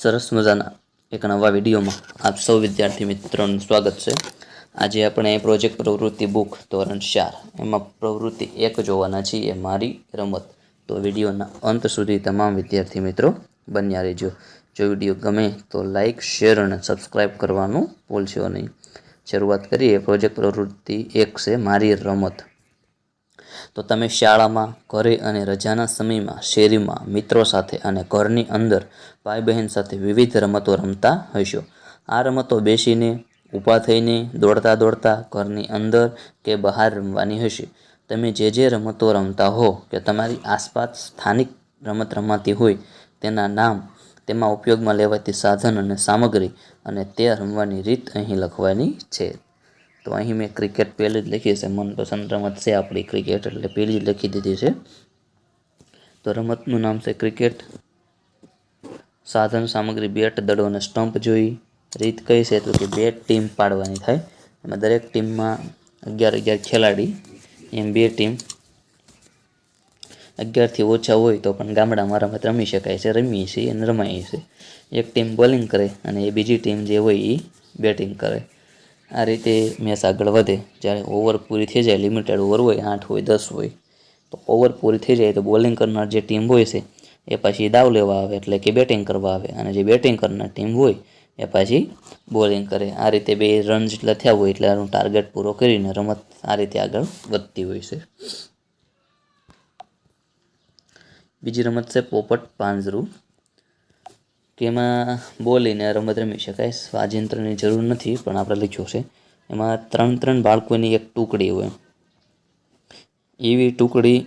સરસ મજાના એક નવા વિડીયોમાં આપ સૌ વિદ્યાર્થી મિત્રોનું સ્વાગત છે. આજે આપણે પ્રોજેક્ટ પ્રવૃત્તિ બુક ધોરણ ચાર, એમાં પ્રવૃત્તિ એક જોવાના છીએ મારી રમત. તો વિડીયોના અંત સુધી તમામ વિદ્યાર્થી મિત્રો બન્યા રહેજો. જો વીડિયો ગમે તો લાઈક, શેર અને સબસ્ક્રાઈબ કરવાનું ભૂલશો નહીં. શરૂઆત કરીએ. પ્રોજેક્ટ પ્રવૃત્તિ એક છે, મારી રમત. તો તમે શાળામાં, ઘરે અને રજાના સમયમાં, શેરીમાં, મિત્રો સાથે અને ઘરની અંદર ભાઈ બહેન સાથે વિવિધ રમતો રમતા હશો. આ રમતો બેસીને, ઊભા થઈને, દોડતા દોડતા ઘરની અંદર કે બહાર રમવાની હશે. તમે જે જે રમતો રમતા હો કે તમારી આસપાસ સ્થાનિક રમત રમાતી હોય, તેના નામ, તેમાં ઉપયોગમાં લેવાતી સાધન અને સામગ્રી અને તે રમવાની રીત અહીં લખવાની છે. તો અહીં મેં ક્રિકેટ પહેલી જ લખી છે. મનપસંદ રમત છે આપણી ક્રિકેટ એટલે પહેલી જ લખી દીધી છે. તો રમતનું નામ છે ક્રિકેટ સાધન સામગ્રી, બેટ, દડો અને સ્ટમ્પ જોઈ. રીત કઈ છે? તો કે બે ટીમ પાડવાની થાય. એમાં દરેક ટીમમાં અગિયાર અગિયાર ખેલાડી, એમ બે ટીમ. અગિયારથી ઓછા હોય તો પણ ગામડામાં રમત રમી શકાય છે. રમીએ છીએ અને રમાઈએ છીએ. એક ટીમ બોલિંગ કરે અને એ બીજી ટીમ જે હોય એ બેટિંગ કરે. આ રીતે મેચ આગળ વધે. જ્યારે ઓવર પૂરી થઈ જાય લિમિટેડ ઓવર હોય, આઠ હોય, દસ હોય, તો ઓવર પૂરી થઈ જાય તો બોલિંગ કરનાર જે ટીમ હોય છે, એ પાછી દાવ લેવા આવે એટલે કે બેટિંગ કરવા આવે. અને જે બેટિંગ કરનાર ટીમ હોય, એ પાછી બોલિંગ કરે. આ રીતે બે રન જેટલા થયા હોય એટલે આનું ટાર્ગેટ પૂરો કરીને રમત આ રીતે આગળ વધતી હોય છે. બીજી રમત છે પોપટ પાંજરું. કે એમાં બોલીને રમત રમી શકાય સ્વાજિંત્રની જરૂર નથી, પણ આપણે લખ્યું છે. એમાં ત્રણ ત્રણ બાળકોની એક ટુકડી હોય. એવી ટુકડી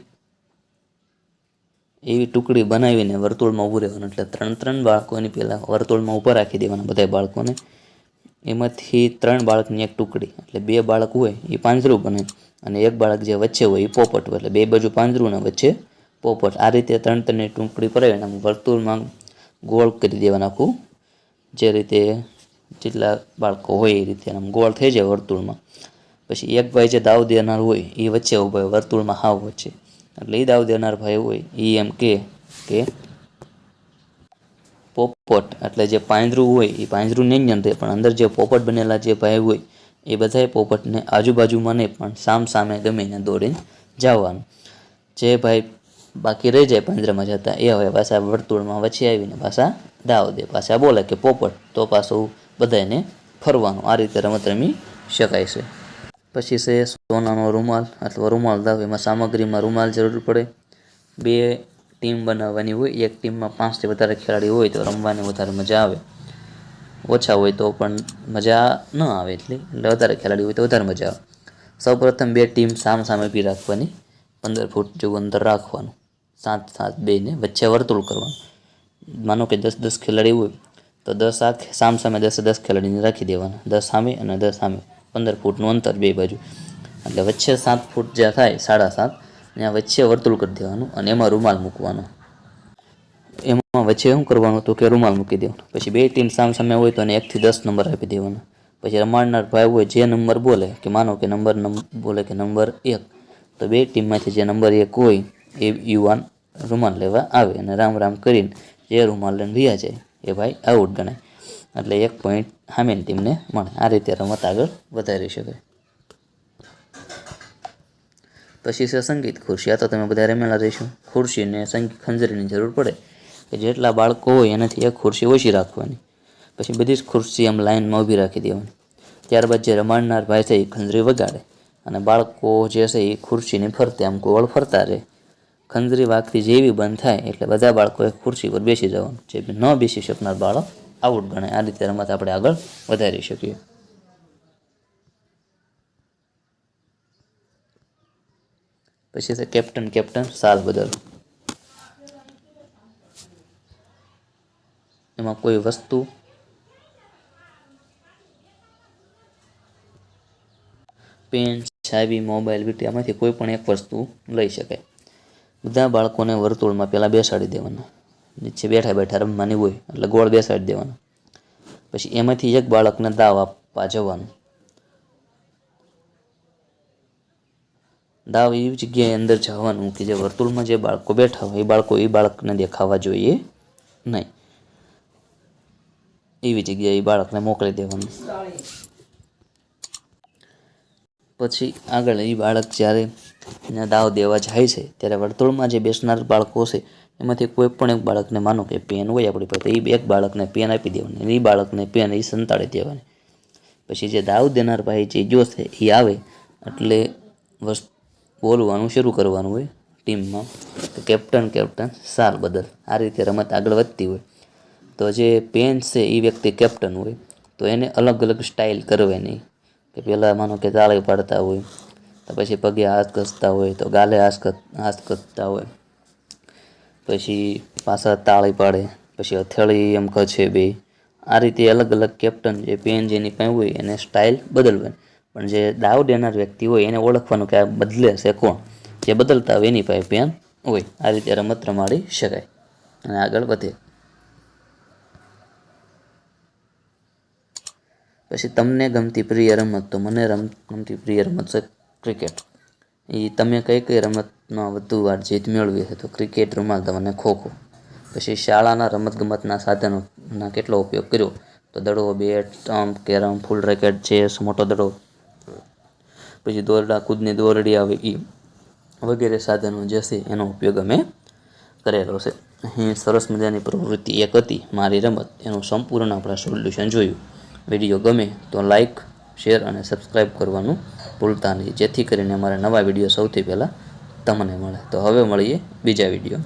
એવી ટુકડી બનાવીને વર્તુળમાં ઊભું રહેવાનું, એટલે ત્રણ ત્રણ બાળકોની પહેલાં વર્તુળમાં ઊભા રાખી દેવાના બધા બાળકોને. એમાંથી ત્રણ બાળકની એક ટુકડી, એટલે બે બાળક હોય, એ પાંજરું બને, અને એક બાળક જે વચ્ચે હોય, એ પોપટ હોય, એટલે બે બાજુ પાંજરું ને વચ્ચે પોપટ. આ રીતે ત્રણ ત્રણની ટુકડી પડાવીને આમ વર્તુળમાં ગોળ કરી દેવાના આખું. જે રીતે જેટલા બાળકો હોય એ રીતે આમ ગોળ થઈ જાય વર્તુળમાં. પછી એક ભાઈ જે દાવ દેનાર હોય એ વચ્ચે ઊભો હોય, વર્તુળમાં હાવ વચ્ચે. એટલે એ દાવ દેનાર ભાઈ હોય એ એમ કે પોપટ, એટલે જે પાંજરું હોય એ પાંજરું નહીં અંદર, પણ અંદર જે પોપટ બનેલા જે ભાઈ હોય, એ બધાય પોપટને આજુબાજુમાં નહીં, પણ સામ સામે ગમીને દોડીને જવાનું. જે ભાઈ બાકી રહી જાય પાંજરામાં જતા. એ હવે પાછા વર્તુળમાં વચ્ચે આવીને પાછા દાવ દે, પાછા બોલે કે પોપટ, તો પાછું બધાને ફરવાનું. આ રીતે રમત રમી શકાય છે. પછી છે સોનાનો રૂમાલ, અથવા રૂમાલ દાવ. એમાં સામગ્રીમાં રૂમાલ જરૂર પડે. બે ટીમ બનાવવાની હોય, એક ટીમમાં પાંચથી વધારે ખેલાડી હોય તો રમવાની વધારે મજા આવે. ઓછા હોય તો પણ મજા ન આવે એટલી. એટલે વધારે ખેલાડી હોય તો વધારે મજા આવે. સૌપ્રથમ બે ટીમ સામ સામે ઊભી રાખવાની. પંદર ફૂટ જેવું અંતર રાખવાનું. સાત સાત બેને વચ્ચે વર્તુળ કરવાનું. માનો કે દસ દસ ખેલાડી હોય, તો દસ આ સામ સામે દસે દસ ખેલાડીને રાખી દેવાના. દસ સામે અને દસ સામે. પંદર ફૂટનું અંતર બે બાજુ. એટલે વચ્ચે સાત ફૂટ જ્યાં થાય, સાડા સાત, ત્યાં વચ્ચે વર્તુળ કરી દેવાનું અને એમાં રૂમાલ મૂકવાનો. એમાં વચ્ચે શું કરવાનું હતું કે રૂમાલ મૂકી દેવાનો. પછી બે ટીમ સામ સામે હોય તો એને એકથી દસ નંબર આપી દેવાનો. પછી રમાડનાર ભાઈ હોય, જે નંબર બોલે, કે માનો કે નંબર બોલે કે નંબર એક, તો બે ટીમમાંથી જે નંબર એક હોય, એ યુવાન રૂમાલ લેવા આવે અને રામ રામ કરીને જે રૂમાલ લઈને રહ્યા જાય એ ભાઈ આઉટ ગણાય. એટલે એક પોઈન્ટ સામેની ટીમને મળે. આ રીતે રમત આગળ વધારી શકાય. પછી છે સંગીત ખુરશી. આ તો તમે બધા રમેલા રહીશું. ખુરશીને સંગીત ખંજરીની જરૂર પડે કે જેટલા બાળકો હોય એનાથી એક ખુરશી ઓછી રાખવાની. પછી બધી જ ખુરશી આમ લાઈનમાં ઊભી રાખી દેવાની. ત્યારબાદ જે રમાડનાર ભાઈ છે એ ખંજરી વગાડે. અને બાળકો જે છે એ ખુરશીની ફરતે આમ ગોળ ફરતા રહે. ખંજરી વાગતી જેવી બંધ થાય એટલે બધા બાળકોએ ખુરશી પર બેસી જવાનું, જે ન બેસી શકનાર બાળક આઉટ ગણાય આ રીતે રમત આપણે આગળ વધારી શકીએ. પછી છે કેપ્ટન કેપ્ટન સાલ બદલ. એમાં કોઈ વસ્તુ પેન ચાવી મોબાઈલ, વીટી આમાંથી કોઈ પણ એક વસ્તુ લઈ શકાય. બધા બાળકોને વર્તુળમાં પહેલાં બેસાડી દેવાના. નીચે બેઠા બેઠા રમવાની હોય એટલે ગોળ બેસાડી દેવાના. પછી એમાંથી એક બાળકને દાવ આપવા જવાનું. દાવ એવી જગ્યાએ અંદર જવાનું કે જે વર્તુળમાં જે બાળકો બેઠા હોય, એ બાળકો એ બાળકને દેખાવા જોઈએ નહીં. એવી જગ્યાએ એ બાળકને મોકલી દેવાનું. પછી આગળ એ બાળક જ્યારે એને દાવ દેવા જાય છે, ત્યારે વર્તુળમાં જે બેસનાર બાળકો છે, એમાંથી કોઈ પણ એક બાળકને માનો કે પેન હોય આપણી પાસે, એ એક બાળકને પેન આપી દેવાની એ બાળકને પેન એ સંતાડી દેવાની. પછી જે દાવ દેનાર ભાઈ જે જોશે એ આવે એટલે વસ્તુ બોલવાનું શરૂ કરવાનું હોય ટીમમાં. તો કેપ્ટન કેપ્ટન સાર બદલ આ રીતે રમત આગળ વધતી હોય. તો જે પેન છે, એ વ્યક્તિ કેપ્ટન હોય, તો એને અલગ અલગ સ્ટાઇલ કરવાની કે પહેલાં માનો કે તાળી પાડતા હોય, તો પછી પગે હાથ ઘસતા હોય, તો ગાલે હાથ હાથ ઘસતા હોય. પછી પાછા તાળી પાડે, પછી હથેળી એમ ખચે બે. આ રીતે અલગ અલગ કેપ્ટન જે પેન જેની પાસે હોય, એને સ્ટાઇલ બદલવાની પણ જે દાવ દેનાર વ્યક્તિ હોય, એને ઓળખવાનું કે આ બદલે છે કોણ? જે બદલતા હોય એની પાસે પેન હોય. આ રીતે રમત રમાડી શકાય. અને આગળ વધે. પછી તમને ગમતી પ્રિય રમત તો મને રમ, ગમતી પ્રિય રમત છે ક્રિકેટ. એ તમે કઈ કઈ રમતમાં વધુ વાર જીત મેળવી છે તો ક્રિકેટ રમાડતા મને ખોખો પછી શાળાના રમતગમતના સાધનોના કેટલો ઉપયોગ કર્યો? તો દડો, બેટ સ્ટમ્પ કેરમ, ફૂલ રેકેટ, ચેસ, મોટો દડો. પછી દોરડા, કૂદની દોરડી આવે એ વગેરે સાધનો જે છે એનો ઉપયોગ અમે કરેલો છે. અહીં સરસ મજાની પ્રવૃત્તિ એક હતી, મારી રમત. એનું સંપૂર્ણ આપણે સોલ્યુશન જોયું. વીડિયો ગમે તો લાઈક શેર અને સબસ્ક્રાઈબ કરવાનું ભૂલતા નહીં. જેથી કરીને અમારા નવા વીડિયો સૌથી પહેલાં તમને મળે. તો હવે મળીએ બીજા વીડિયો